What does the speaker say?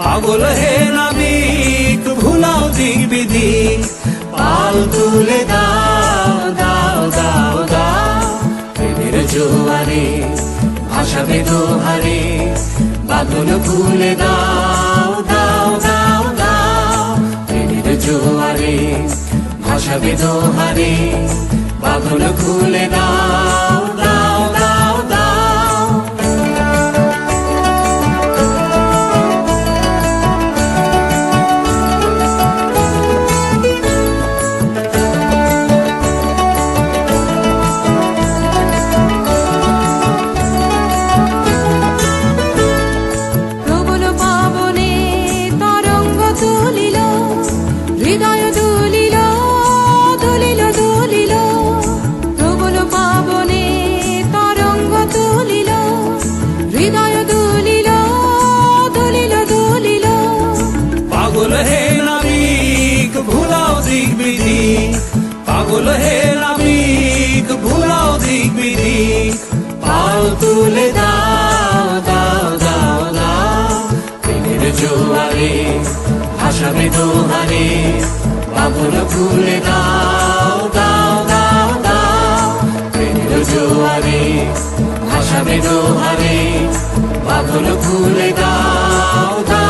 পাগল হে নাবিক, ভুলাও দিক বিধি পাল তুলে দাও দাও দাও দাও। জোয়ারে, ভাসাবে দোহারে, বাদল খুলে দাও দাও দাও দাও। প্রেমের জোয়ারে, ভাসাবে দোহারে, বাদল খুলে দাও। পাগল হে নাবিক, ভুলাও দিক বিধি। পাল তুলে দাও দাও দাও দাও। প্রেমের জোয়ারে, ভাসাবে দোহারে, পাগল খুলে দাও দাও দাও দাও। জোয়ারে, ভাসাবে দোহারে, পাগল খুলে দাও।